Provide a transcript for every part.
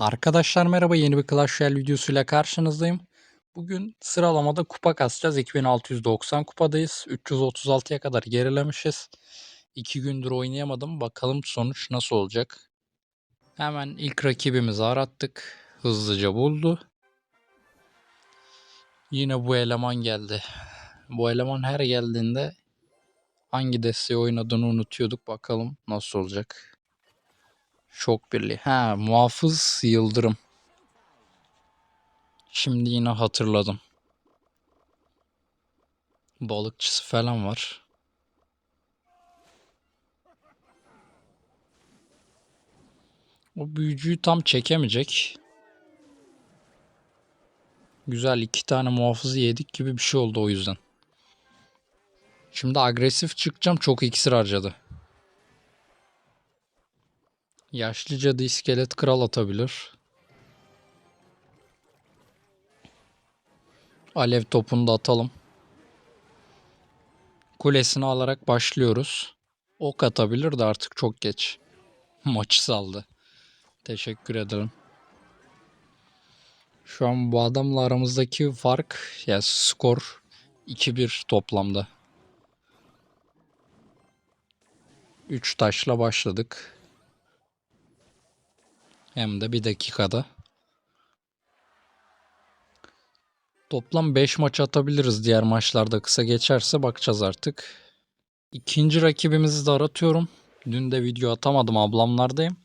Arkadaşlar merhaba yeni bir Clash Royale videosuyla karşınızdayım. Bugün sıralamada kupa kasacağız. 2690 kupadayız. 336'ya kadar gerilemişiz. 2 gündür oynayamadım. Bakalım sonuç nasıl olacak. Hemen ilk rakibimizi arattık. Hızlıca buldu. Yine bu eleman geldi. Bu eleman her geldiğinde hangi desteği oynadığını unutuyorduk. Bakalım nasıl olacak. Şok birliği. Ha muhafız yıldırım. Şimdi yine hatırladım. Balıkçısı falan var. O büyücüyü tam çekemeyecek. Güzel iki tane muhafızı yedik gibi bir şey oldu o yüzden. Şimdi agresif çıkacağım çok iksir harcadı. Yaşlı cadı iskelet kral atabilir. Alev topunu da atalım. Kulesini alarak başlıyoruz. Ok atabilir de artık çok geç. Maçı saldı. Teşekkür ederim. Şu an bu adamla aramızdaki fark ya yani skor 2-1 toplamda. 3 taşla başladık. Hem de bir dakikada. Toplam 5 maç atabiliriz. Diğer maçlarda kısa geçerse bakacağız artık. İkinci rakibimizi de aratıyorum. Dün de video atamadım ablamlardayım.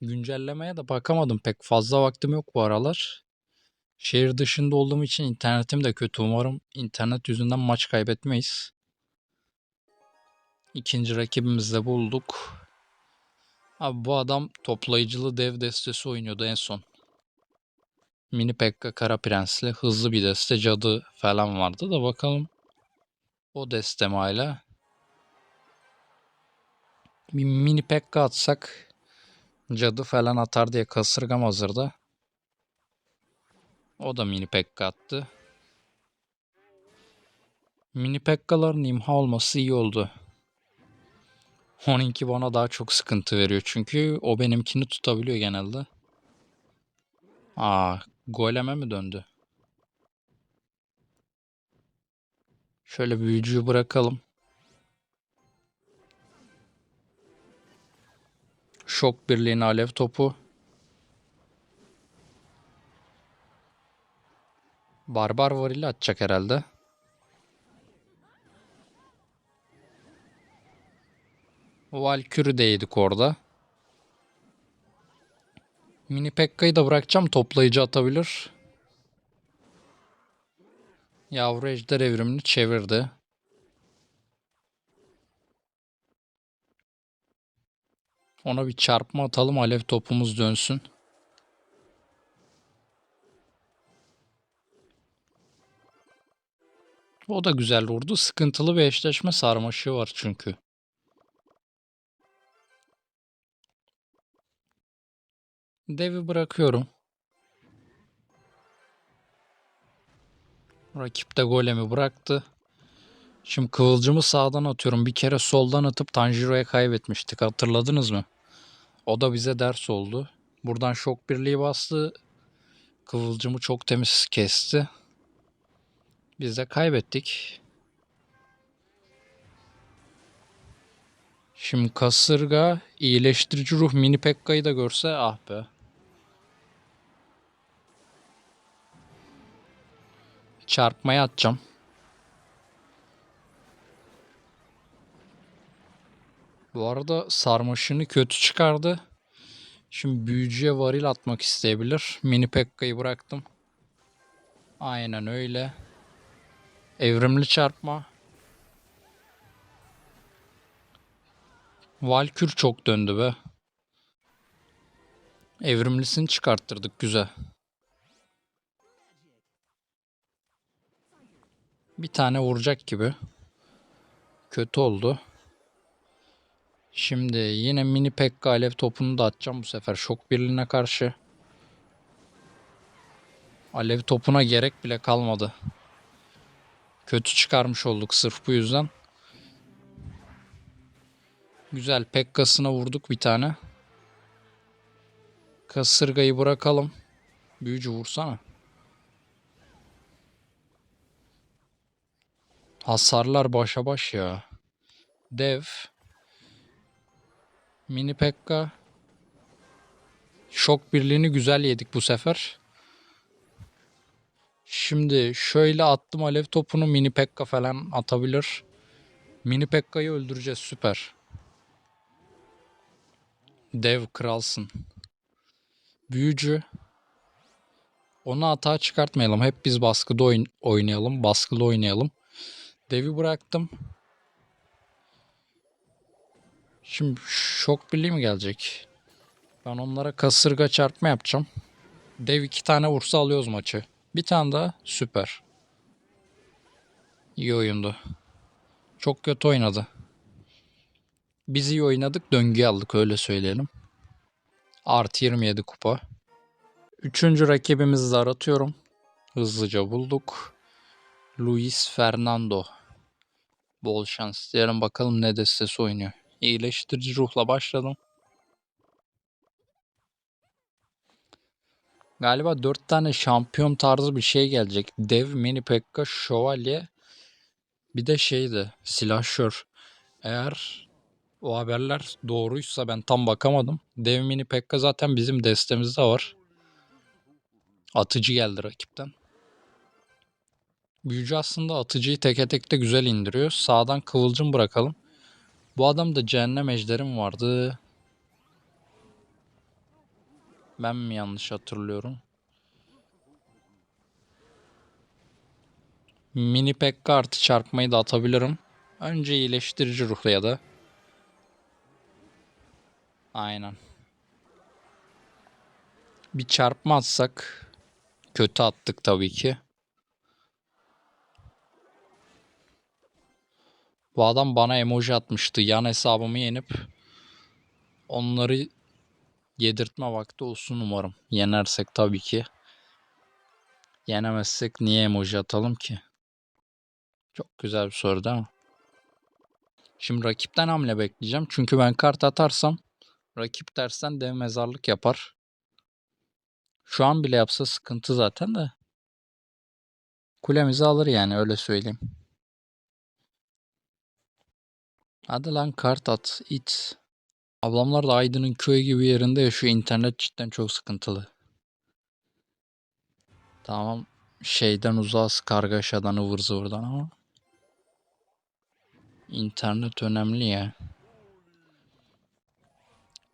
Güncellemeye de bakamadım pek fazla vaktim yok bu aralar. Şehir dışında olduğum için internetim de kötü. Umarım internet yüzünden maç kaybetmeyiz. İkinci rakibimizi de bulduk. Abi bu adam toplayıcılı dev destesi oynuyordu en son. Mini Pekka Kara Prensli hızlı bir deste cadı falan vardı da bakalım o destem hala. Bir mini Pekka atsak cadı falan atar diye kasırgam hazırda. O da mini Pekka attı. Mini Pekka'ların imha olması iyi oldu. Onunki bana daha çok sıkıntı veriyor çünkü o benimkini tutabiliyor genelde. Aa, goleme mi döndü? Şöyle büyücüyü bırakalım. Şok birliğine alev topu. Barbar varili atacak herhalde. Valkürü de yedik orada. Mini Pekka'yı da bırakacağım. Toplayıcı atabilir. Yavru ejder evrimini çevirdi. Ona bir çarpma atalım. Alev topumuz dönsün. O da güzel vurdu. Sıkıntılı bir eşleşme sarmaşığı var çünkü. Devi bırakıyorum. Rakip de golemi bıraktı. Şimdi kıvılcımı sağdan atıyorum. Bir kere soldan atıp Tanjiro'ya kaybetmiştik. Hatırladınız mı? O da bize ders oldu. Buradan şok birliği bastı. Kıvılcımı çok temiz kesti. Biz de kaybettik. Şimdi kasırga iyileştirici ruh mini Pekka'yı da görse ah be. Çarpmaya atacağım. Bu arada sarmaşını kötü çıkardı. Şimdi büyücüye varil atmak isteyebilir. Mini Pekka'yı bıraktım. Aynen öyle. Evrimli çarpma. Valkür çok döndü be. Evrimlisini çıkarttırdık güzel. Bir tane vuracak gibi. Kötü oldu. Şimdi yine mini Pekka alev topunu da atacağım bu sefer şok birliğine karşı. Alev topuna gerek bile kalmadı. Kötü çıkarmış olduk sırf bu yüzden. Güzel Pekka'sına vurduk bir tane. Kasırgayı bırakalım. Büyücü vursana. Hasarlar başa baş ya. Dev. Mini Pekka. Şok birliğini güzel yedik bu sefer. Şimdi şöyle attım alev topunu mini Pekka falan atabilir. Mini Pekka'yı öldüreceğiz süper. Dev kralsın. Büyücü. Onu hata çıkartmayalım. Hep biz baskıda oyn- oynayalım. Baskılı oynayalım. Devi bıraktım. Şimdi şok birliği mi gelecek? Ben onlara kasırga çarpma yapacağım. Dev iki tane vursa alıyoruz maçı. Bir tane daha süper. İyi oyundu. Çok kötü oynadı. Biz iyi oynadık döngüyü aldık öyle söyleyelim. Artı 27 kupa. Üçüncü rakibimizi de aratıyorum. Hızlıca bulduk. Luis Fernando. Bol şans diyelim bakalım ne destesi oynuyor. İyileştirici ruhla başladım. Galiba 4 tane şampiyon tarzı bir şey gelecek. Dev, Mini Pekka, Şövalye. Bir de şeydi silahşör. Eğer o haberler doğruysa ben tam bakamadım. Dev Mini Pekka zaten bizim destemizde var. Atıcı geldi rakipten. Büyücü aslında atıcıyı teke tek de güzel indiriyor. Sağdan kıvılcım bırakalım. Bu adamda cehennem ejderim vardı. Ben mi yanlış hatırlıyorum? Mini Pekka artı çarpmayı da atabilirim. Önce iyileştirici ruhla ya da. Aynen. Bir çarpma atsak. Kötü attık tabii ki. Bu adam bana emoji atmıştı. Yan hesabımı yenip onları yedirtme vakti olsun umarım. Yenersek tabii ki. Yenemezsek niye emoji atalım ki? Çok güzel bir soru değil mi? Şimdi rakipten hamle bekleyeceğim. Çünkü ben kart atarsam rakip dersten dev mezarlık yapar. Şu an bile yapsa sıkıntı zaten de. Kulemizi alır yani öyle söyleyeyim. Hadi lan kart at. it. Ablamlar da Aydın'ın köyü gibi yerinde yaşıyor. İnternet cidden çok sıkıntılı. Tamam şeyden uzağız kargaşadan ıvır zıvırdan ama. İnternet önemli ya.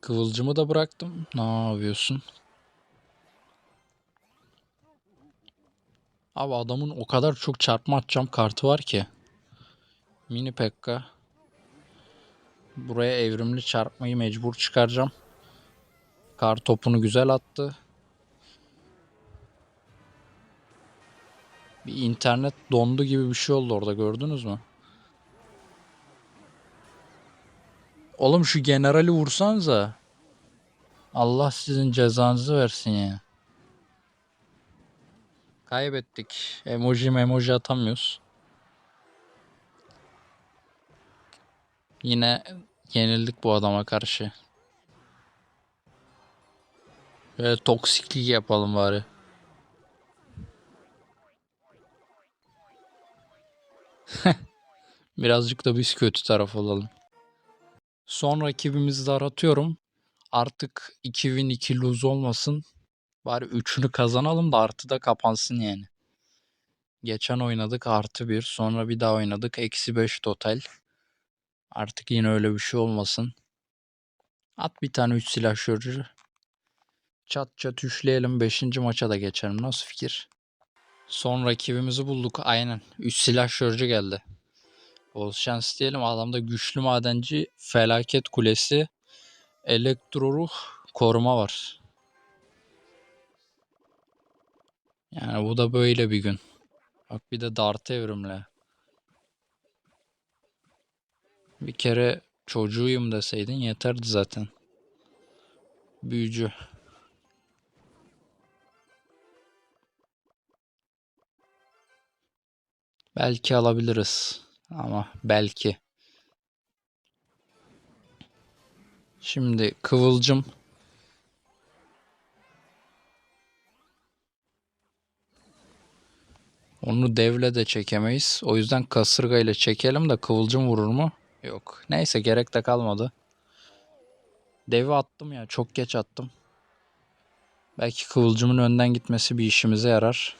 Kıvılcımı da bıraktım. Ne yapıyorsun? Abi adamın o kadar çok çarpma atacağım kartı var ki. Mini Pekka. Buraya evrimli çarpmayı mecbur çıkaracağım. Kar topunu güzel attı. Bir internet dondu gibi bir şey oldu orada gördünüz mü? Oğlum şu generali vursanıza. Allah sizin cezanızı versin ya. Kaybettik. Emoji emoji atamıyoruz. Yine yenildik bu adama karşı. Böyle toksiklik yapalım bari. Birazcık da biz kötü taraf olalım. Son rakibimizi de aratıyorum. Artık 2 win 2 lose olmasın. Bari 3'ünü kazanalım da artı da kapansın yani. Geçen oynadık artı 1. Sonra bir daha oynadık. Eksi 5 total. Artık yine öyle bir şey olmasın. At bir tane 3 silah şarjı. Çat çat üçleyelim. 5. maça da geçelim. Nasıl fikir? Son rakibimizi bulduk. Aynen. 3 silah şarjı geldi. Bol şans diyelim. Adamda güçlü madenci, felaket kulesi, elektro ruh, koruma var. Yani bu da böyle bir gün. Bak bir de dart evrimle. Bir kere çocuğuyum deseydin yeterdi zaten. Büyücü. Belki alabiliriz. Ama belki. Şimdi kıvılcım. Onu devle de çekemeyiz. O yüzden kasırga ile çekelim de kıvılcım vurur mu? Yok. Neyse gerek de kalmadı. Devi attım ya. Çok geç attım. Belki kıvılcımın önden gitmesi bir işimize yarar.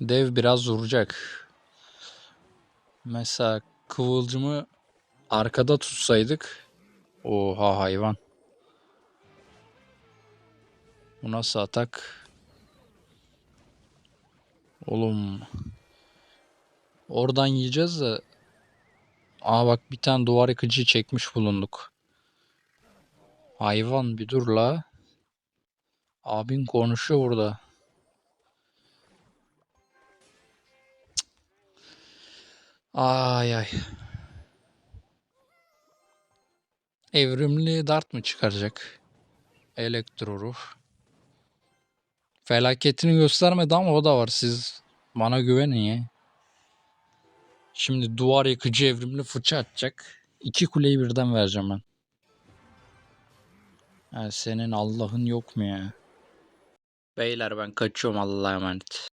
Dev biraz vuracak. Mesela kıvılcımı arkada tutsaydık. Oha hayvan. Bu nasıl atak? Oğlum. Oradan yiyeceğiz de. Aa bak bir tane duvar yıkıcı çekmiş bulunduk. Hayvan bir dur la. Abin konuşuyor burada. Ay ay. Evrimli dart mı çıkaracak? Elektro ruh. Felaketini göstermedi ama o da var. Siz bana güvenin ya. Şimdi duvar yıkıcı evrimli fıça atacak. İki kuleyi birden vereceğim ben. Ya senin Allah'ın yok mu ya? Beyler ben kaçıyorum Allah'a emanet.